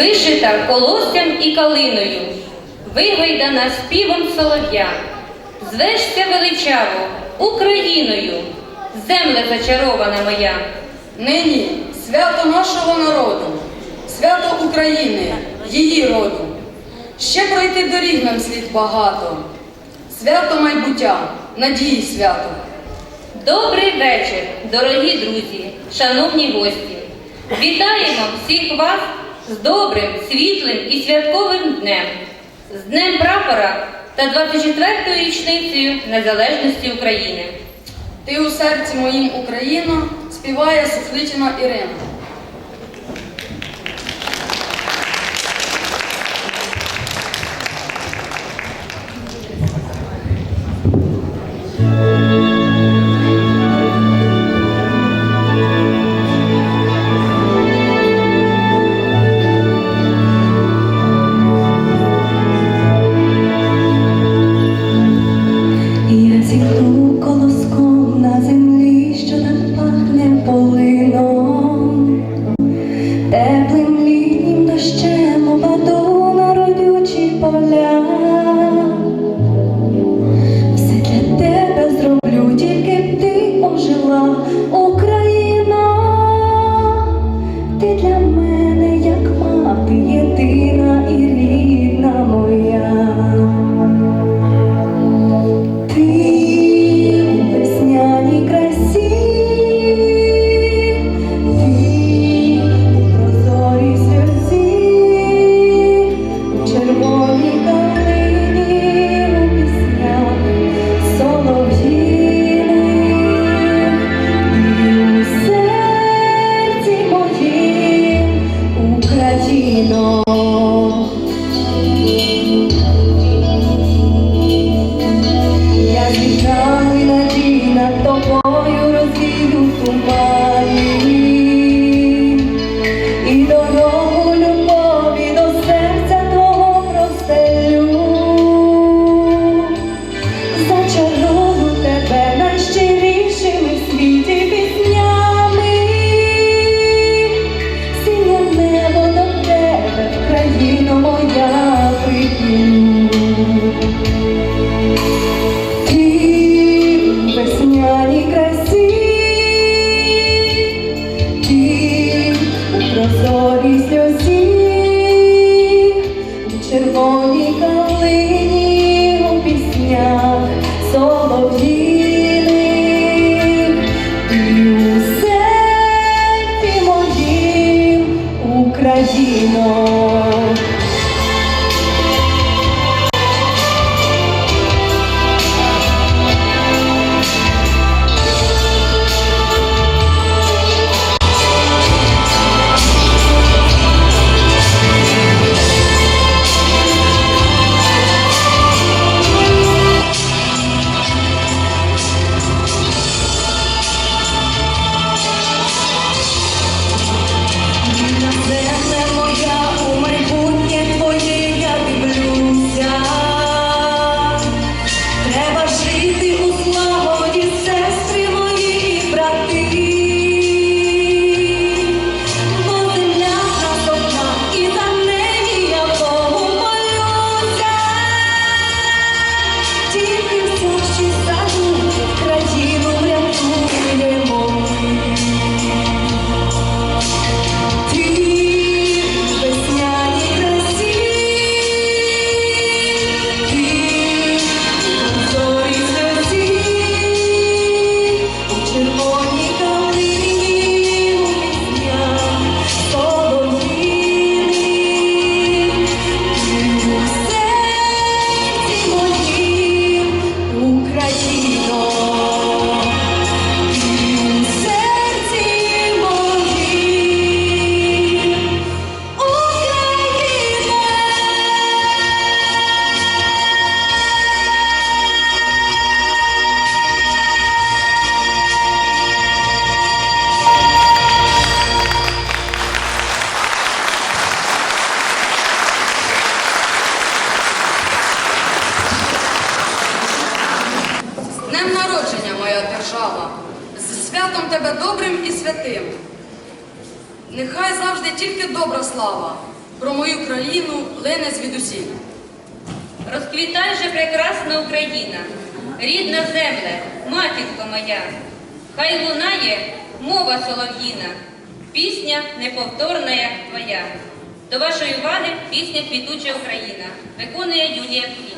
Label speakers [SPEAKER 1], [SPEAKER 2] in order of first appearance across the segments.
[SPEAKER 1] вишита колоссям і калиною, вигайдана співом солов'я, звешся величаво Україною, земля зачарована моя.
[SPEAKER 2] Нині свято нашого народу, свято України, її роду. Ще пройти доріг нам слід багато, свято майбуття, надії свято.
[SPEAKER 1] Добрий вечір, дорогі друзі, шановні гості. Вітаємо всіх вас з добрим, світлим і святковим днем, з Днем прапора та 24-ю річницею Незалежності України.
[SPEAKER 2] Ти у серці моїм Україно співає Суфличина Ірина.
[SPEAKER 3] Oh. Україно.
[SPEAKER 2] Нехай завжди тільки добра слава про мою країну лине звідусіль.
[SPEAKER 4] Розквітай же прекрасна Україна, рідна земля, матінко моя, хай лунає мова солов'їна, пісня неповторна як твоя. До вашої уваги пісня Квітуча Україна виконує Юлія
[SPEAKER 1] Кліт.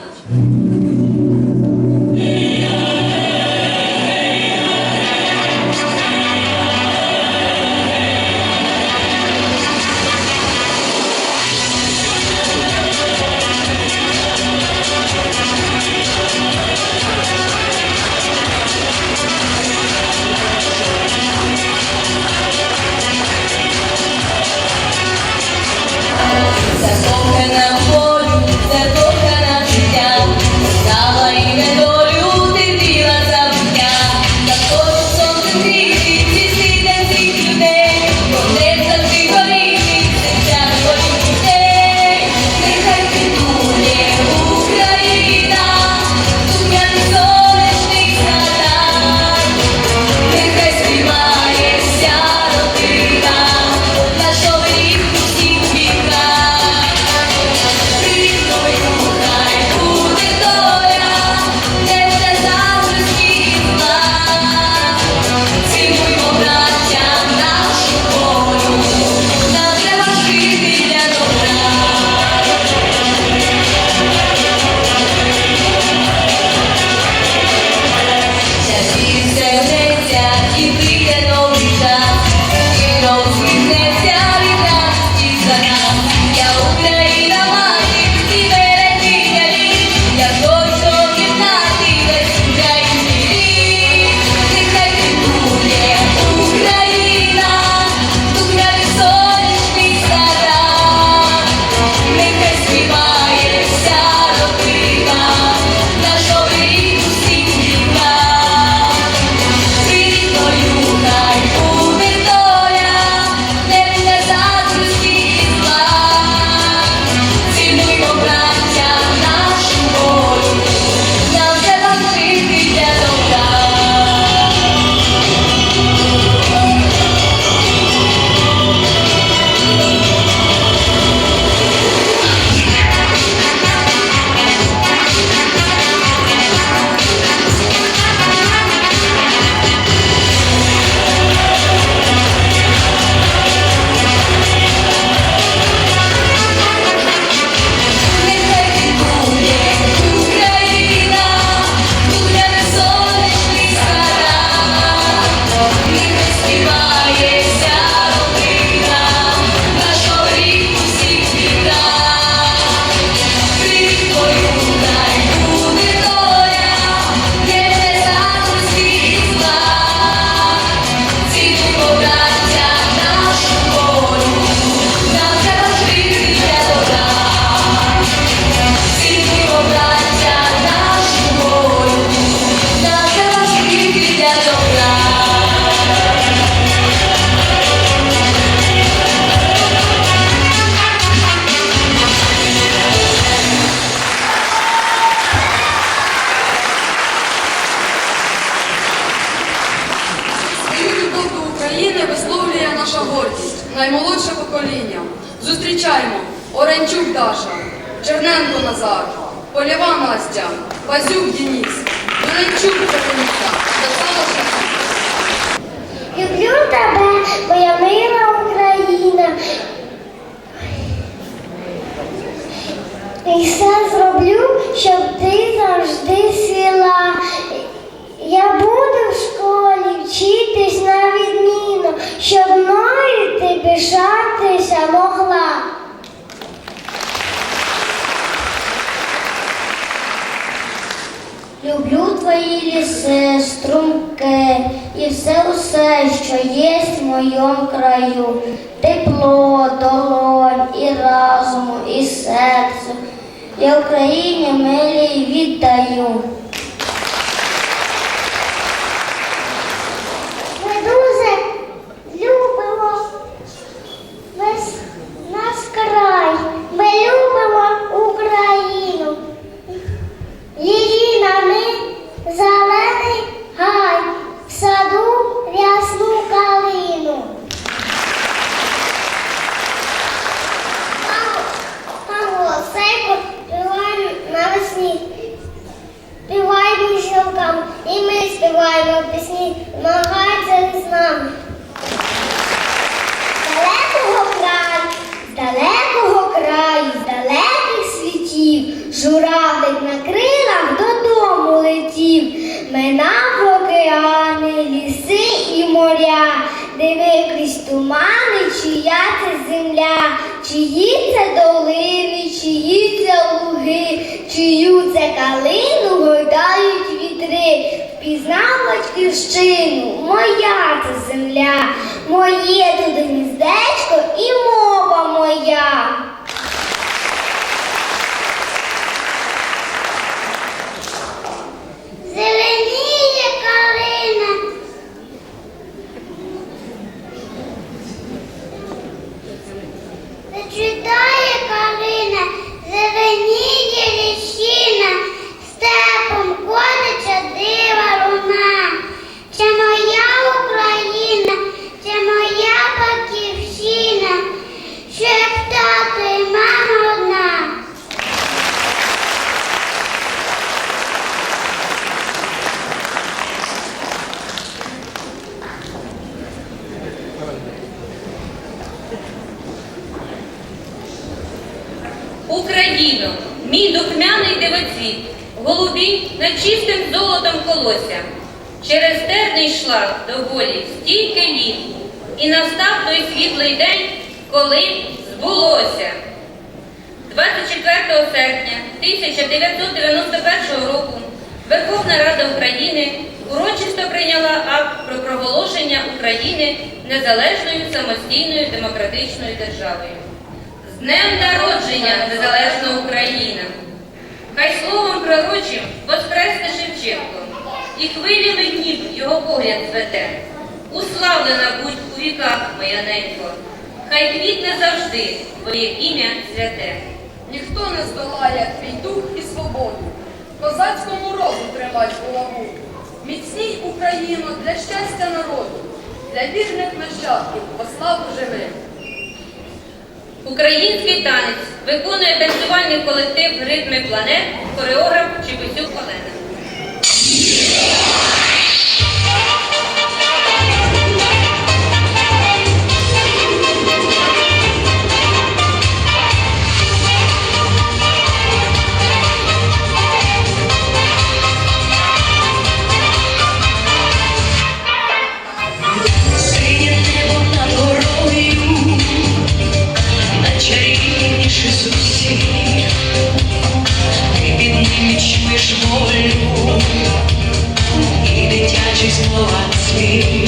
[SPEAKER 1] своем краю, тепло, долонь і разуму, і серцю. Я Україні милій віддаю.
[SPEAKER 5] Земля, чиї це долини, чиї це луги, чию це калину гойдають вітри. Впізнав батьківщину, моя це земля, моє тут гніздечко і мова моя. Зеленіє the truth
[SPEAKER 1] Україно, мій духмяний дивоцвіт, голубі над чистим золотом колося. Через терний шлях до волі стільки літ, і настав той світлий день, коли збулося. 24 серпня 1991 року Верховна Рада України урочисто прийняла акт про проголошення України незалежною самостійною демократичною державою. Днем народження Незалежна Україна! Хай словом пророчим воскресне Шевченко, і хвилями днів його погляд звете. Уславлена будь у віках, моя ненько, хай квітне завжди твоє ім'я святе.
[SPEAKER 2] Ніхто не здолає твій дух і свободу. Козацькому роду тримай голову. Міцній Україну для щастя народу, для вірних нащадків по славу живих.
[SPEAKER 1] Український танець виконує танцювальний колектив ритми планет, хореограф Чебусюк Олена.
[SPEAKER 3] наші зусиль, ти під ними чуєш волю і дитячі слова слів.